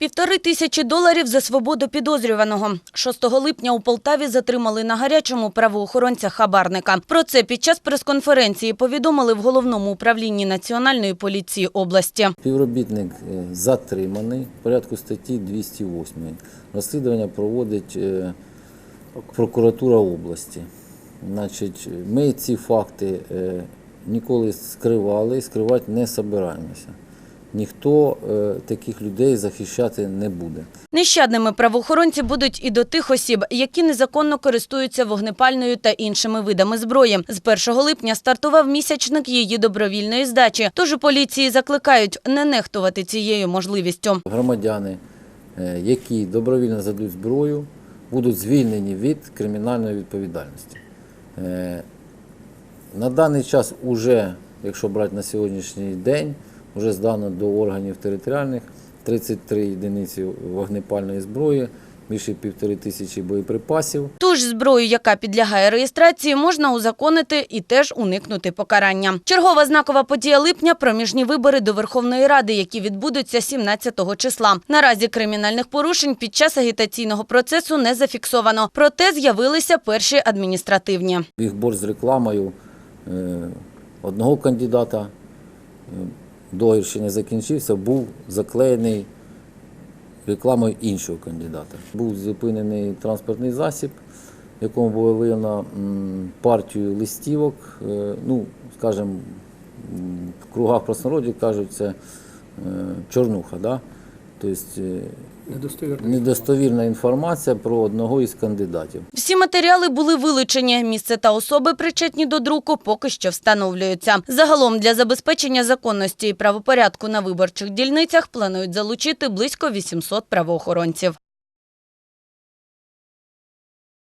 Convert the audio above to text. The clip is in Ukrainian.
Півтори тисячі доларів за свободу підозрюваного. 6 липня у Полтаві затримали на гарячому правоохоронця хабарника. Про це під час прес-конференції повідомили в головному управлінні Національної поліції області. Співробітник е, затриманий в порядку статті 208. Розслідування проводить е, прокуратура області. Значить, ми ці факти е, ніколи скривали і скривати не собираємося. Ніхто е, таких людей захищати не буде. Нещадними правоохоронці будуть і до тих осіб, які незаконно користуються вогнепальною та іншими видами зброї. З 1 липня стартував місячник її добровільної здачі. Тож у поліції закликають не нехтувати цією можливістю. Громадяни, е, які добровільно задуть зброю, будуть звільнені від кримінальної відповідальності. Е, На даний час уже, якщо брати на сьогоднішній день, вже здано до органів територіальних 33 єдиниці вогнепальної зброї, більше півтори тисячі боєприпасів. Ту ж зброю, яка підлягає реєстрації, можна узаконити і теж уникнути покарання. Чергова знакова подія липня – проміжні вибори до Верховної Ради, які відбудуться 17 числа. Наразі кримінальних порушень під час агітаційного процесу не зафіксовано. Проте з'явилися перші адміністративні. Їх борг з рекламою е, одного кандидата, е, договір ще не закінчився, був заклеєний рекламою іншого кандидата. Був зупинений транспортний засіб, в якому було виявлено партію листівок. е, Ну, скажімо, в кругах простонародді кажуть, це е, чорнуха. Да? Тобто е, недостовірна інформація про одного із кандидатів. Всі матеріали були вилучені. Місце та особи, причетні до друку, поки що встановлюються. Загалом для забезпечення законності і правопорядку на виборчих дільницях планують залучити близько 800 правоохоронців.